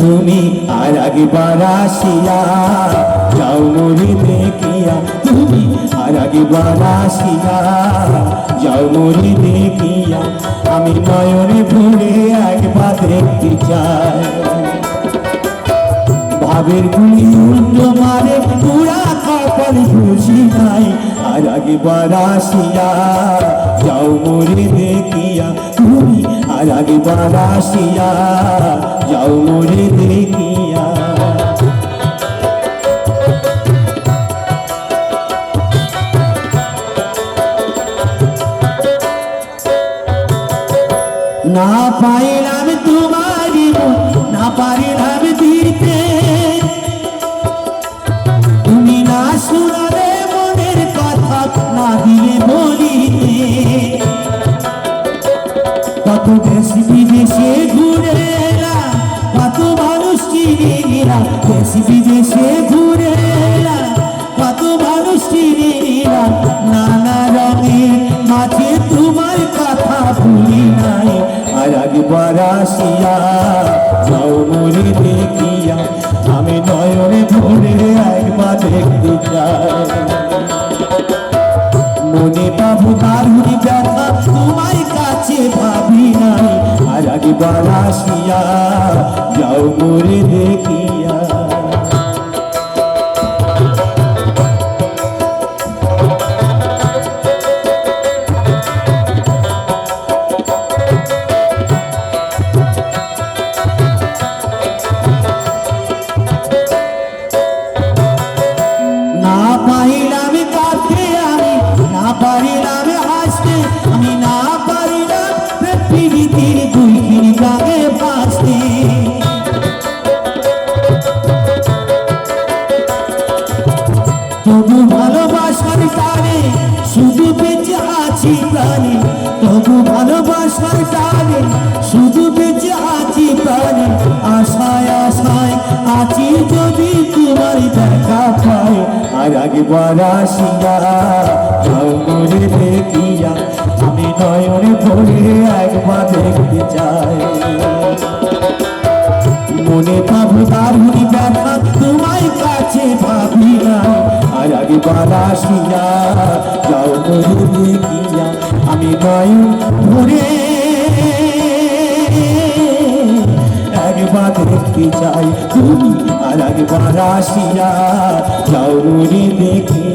তুমি আর একবার আসিয়া যাও মরি দেখিয়া, তুমি আর একবার আসিয়া যাও মরি দেখিয়া, আমি নয়নে ভরে একবার দেখতে চাই। ভাবের গুলি উল্টো মারে, পুরা কপাল খুশি নাই, আর একবার আসিয়া যাও মরে দেখিয়া, তুমি আর একবার আসিয়া যাও মরে না পাইলাম তোমারি না পারিলাম দিতে। তুমি না শোনালে মনের কথা, না দিয়ে বলিতে কত দেশ বিদেশে ঘুরে কত মানুষ চিনে নিলাম, দেশ বিদেশে ঘুরে যাও মরে দেখিয়া, আমি নয়নে ভরে একবার দেখতে চাই। মনে পাবো দারুণি ব্যথা, তোমার কাছে ভাবি নাই আর একবার আসিয়া, যাও মরে দেখিয়া ভালোবাসার টানে, শুধু বেঁচে আছি প্রাণে। আশায় আশায় আছি যদি তোমার দেখা পাই। আর আসিয়া যাও মরে দেখিয়া আমি নয়নে ভরে একবার দেখতে চাই। মনে পাবো দারুণি ব্যথা তোমার কাছে ভাবি না। আর একবার আসিয়া যাও মরে দেখিয়া আমি নয়ন ঘুরে। একবার দেখতে চাই তুমি আর একবার আসিয়া যাও দেখি